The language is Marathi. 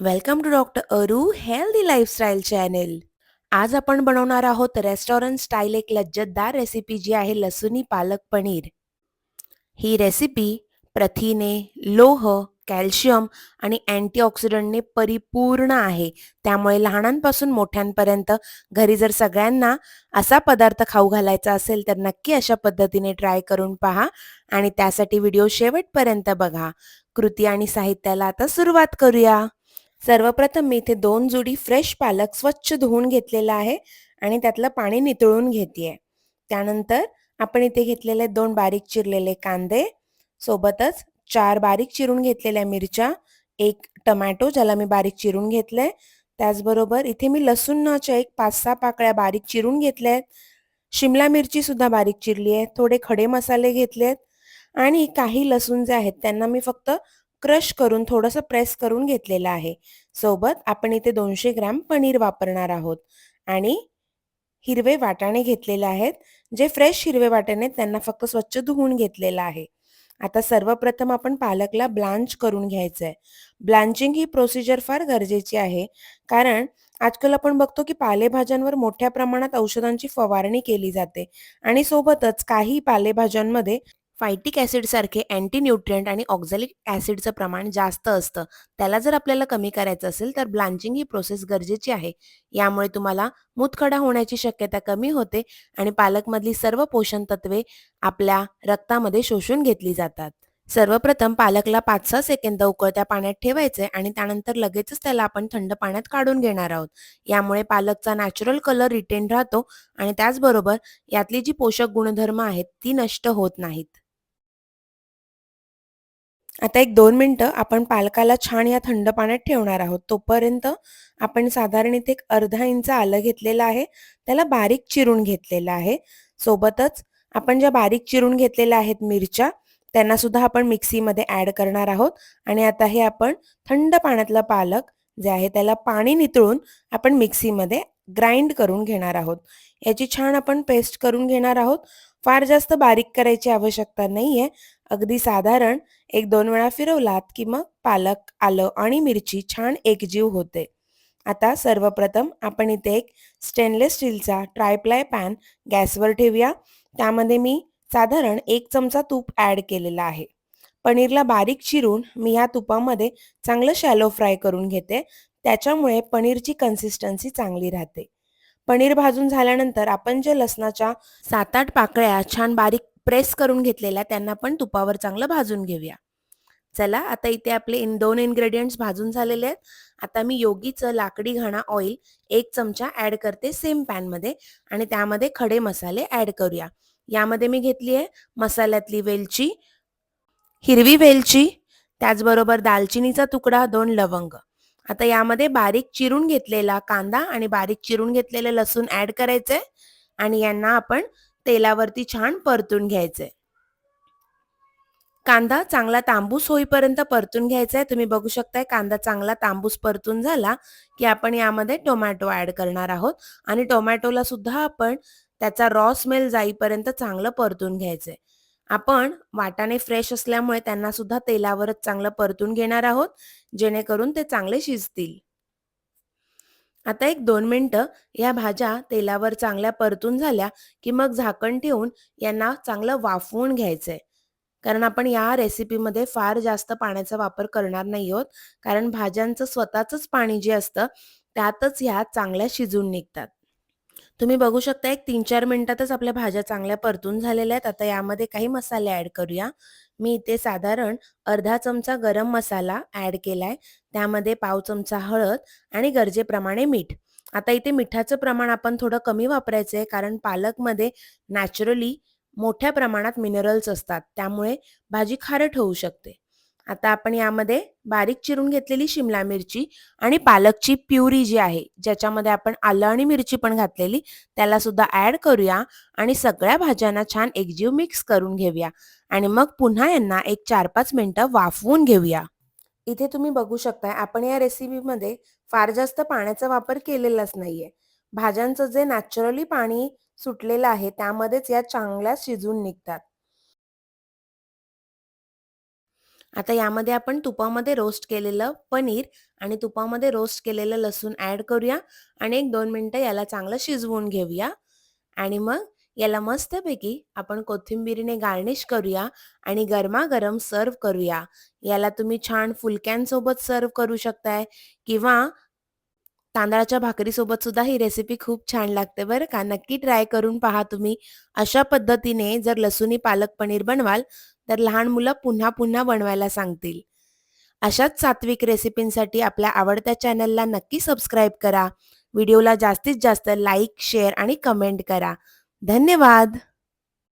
Welcome to doctor Aru healthy lifestyle channel आज आपण बनवणार आहोत रेस्टॉरंट स्टाईल एक लज्जतदार रेसिपी जी आहे लसुनी पालक पनीर. ही रेसिपी प्रथिने लोह कॅल्शियम आणि अँटीऑक्सिडंटने परिपूर्ण आहे. त्यामुळे लहानांपासून मोठ्यांपर्यंत घरी जर सगळ्यांना असा पदार्थ खाऊ घालायचा असेल तर नक्की अशा पद्धतीने ट्राय करून पहा आणि त्यासाठी व्हिडिओ शेवटपर्यंत बघा. कृती आणि साहित्याला आता सुरुवात करूया. सर्वप्रथम मी इथे दोन जुडी फ्रेश पालक स्वच्छ धुवून घेतलेला आहे आणि त्यातलं पाणी नितळून घेतेय. त्यानंतर आपण इथे घेतलेले दोन बारीक चिरलेले कांदे सोबतच चार बारीक चिरून घेतलेल्या मिरच्या एक टमॅटो ज्याला मी बारीक चिरून घेतलंय. त्याचबरोबर इथे मी लसूणच्या एक पाच सहा पाकळ्या बारीक चिरून घेतल्या आहेत शिमला मिरची सुद्धा बारीक चिरली आहे थोडे खडे मसाले घेतलेत. आणि काही लसूण जे आहेत त्यांना मी फक्त क्रश करून थोडंसं प्रेस करून घेतलेलं आहे. सोबत आपण इथे दोनशे ग्रॅम पनीर वापरणार आहोत. आणि हिरवे वाटाणे घेतलेले आहेत. जे फ्रेश हिरवे वाटाणे त्यांना फक्त स्वच्छ धुवून घेतलेलं आहे. आता सर्वप्रथम आपण पालकला ब्लांच करून घ्यायचं आहे ब्लांचिंग ही प्रोसिजर फार गरजेची आहे. कारण आजकाल आपण बघतो की पालेभाज्यांवर मोठ्या प्रमाणात औषधांची फवारणी केली जाते. आणि सोबतच काही पालेभाज्यांमध्ये फायटिक ॲसिडसारखे अँटी न्यूट्रियंट आणि ऑक्झॅलिक ॲसिडचं प्रमाण जास्त असतं. त्याला जर आपल्याला कमी करायचं असेल तर ब्लांचिंग ही प्रोसेस गरजेची आहे. यामुळे तुम्हाला मूतखडा होण्याची शक्यता कमी होते आणि पालकमधली सर्व पोषण तत्वे आपल्या रक्तामध्ये शोषून घेतली जातात. सर्वप्रथम पालकला पाच सहा सेकंद उकळत्या पाण्यात ठेवायचे आणि त्यानंतर लगेचच त्याला आपण थंड पाण्यात काढून घेणार आहोत. यामुळे पालकचा नॅचरल कलर रिटेन राहतो आणि त्याचबरोबर यातली जी पोषक गुणधर्म आहेत ती नष्ट होत नाहीत. आता एक दोन मिनटं आपण पालकाला छान या थंड पाण्यात ठेवणार आहोत. तोपर्यंत आपण साधारण इथे एक अर्धा इंच आलं घेतलेलं आहे. त्याला बारीक चिरून घेतलेलं आहे. सोबतच आपण ज्या बारीक चिरून घेतलेल्या आहेत मिरच्या त्यांना सुद्धा आपण मिक्सीमध्ये ऍड करणार आहोत. आणि आता हे आपण थंड पाण्यातलं पालक जे आहे त्याला पाणी नितळून आपण मिक्सीमध्ये ग्राइंड करून घेणार आहोत. याची छान आपण पेस्ट करून घेणार आहोत. फार जास्त बारीक करायची आवश्यकता नाहीये. अगदी साधारण एक दोन वेळा फिरवलात की मग पालक आलं आणि मिरची छान एकजीव होते. आता सर्वप्रथम आपण इथे एक स्टेनलेस स्टीलचा ट्रायप्लाय पॅन गॅसवर ठेवूया. त्यामध्ये मी साधारण एक चमचा तूप ॲड केलेला आहे. पनीरला बारीक चिरून मी ह्या तुपामध्ये चांगलं शॅलो फ्राय करून घेते. त्याच्यामुळे पनीरची कन्सिस्टन्सी चांगली राहते. पनीर भाजून झाल्यानंतर आपण जे लसणाच्या सात आठ पाकळ्या छान बारीक प्रेस करून घेतलेल्या त्यांना पण तुपावर चांगलं भाजून घेऊया. चला आता इथे आपले इन दोन इन्ग्रेडियंट्स भाजून झालेले आहेत. आता मी योगीचं लाकडी घाणा ऑइल एक चमचा ॲड करते सेम पॅनमध्ये आणि त्यामध्ये खडे मसाले ॲड करूया. यामध्ये मी घेतली आहे मसाल्यातली वेलची हिरवी वेलची त्याचबरोबर दालचिनीचा तुकडा दोन लवंग. आता यामध्ये बारीक चिरून घेतलेला कांदा आणि बारीक चिरून घेतलेलं लसूण ऍड करायचंय. आणि यांना आपण तेलावरती छान परतून घ्यायचे कांदा चांगला तांबूस होईपर्यंत परतून घ्यायचा आहे तुम्ही बघू शकताय कांदा चांगला तांबूस परतून झाला की आपण यामध्ये टोमॅटो ऍड करणार आहोत. आणि टोमॅटोला सुद्धा आपण त्याचा रॉ स्मेल जाईपर्यंत चांगलं परतून घ्यायचंय. आपण वाटाणे फ्रेश असल्यामुळे त्यांना सुद्धा तेलावरच चांगलं परतून घेणार आहोत जेणेकरून ते चांगले शिजतील. आता एक दोन मिनटं या भाज्या तेलावर चांगल्या परतून झाल्या की मग झाकण ठेवून यांना चांगलं वाफवून घ्यायचंय. कारण आपण या रेसिपीमध्ये फार जास्त पाण्याचा वापर करणार नाही आहोत. कारण भाज्यांचं स्वतःच पाणी जे असतं त्यातच ह्या चांगल्या शिजून निघतात. तुम्ही बघू शकता एक तीन चार मिनिटातच आपल्या भाज्या चांगल्या परतून झालेल्या आहेत. आता यामध्ये काही मसाले ऍड करूया. मी इथे साधारण अर्धा चमचा गरम मसाला ऍड केलाय. त्यामध्ये पाव चमचा हळद आणि गरजेप्रमाणे मीठ. आता इथे मिठाचं प्रमाण आपण थोडं कमी वापरायचं आहे कारण पालकमध्ये नॅचरली मोठ्या प्रमाणात मिनरल्स असतात. त्यामुळे भाजी खारट होऊ शकते. आता आपण यामध्ये बारीक चिरून घेतलेली शिमला मिरची आणि पालकची प्युरी जी आहे ज्याच्यामध्ये आपण आलं आणि मिरची पण घातलेली त्याला सुद्धा ऍड करूया आणि सगळ्या भाज्यांना छान एकजीव मिक्स करून घेऊया. आणि मग पुन्हा यांना एक चार पाच मिनटं वाफवून घेऊया. इथे तुम्ही बघू शकताय आपण या रेसिपीमध्ये फार जास्त पाण्याचा वापर केलेलाच नाहीये. भाज्यांचं जे नॅचरली पाणी सुटलेलं आहे त्यामध्येच या चांगल्या शिजून निघतात. आता यामध्ये आपण तुपामध्ये रोस्ट केलेलं पनीर आणि तुपामध्ये रोस्ट केलेलं लसूण ॲड करूया आणि एक दोन मिनटं याला चांगलं शिजवून घेऊया. आणि मग याला मस्तपैकी आपण कोथिंबीरीने गार्निश करूया आणि गरमागरम सर्व करूया. याला तुम्ही छान फुलक्यांसोबत सर्व करू शकताय किंवा तांदळाच्या भाकरीसोबत सुद्धा ही रेसिपी खूप छान लागते बरं का. नक्की ट्राय करून पहा तुम्ही. अशा पद्धतीने जर लसूणी पालक पनीर बनवाल तर लहान मुलं पुन्हा पुन्हा बनवायला सांगतील. अशाच सात्विक रेसिपींसाठी आपल्या आवडत्या चॅनलला नक्की सबस्क्राईब करा. व्हिडिओला जास्तीत जास्त लाईक शेअर आणि कमेंट करा. धन्यवाद!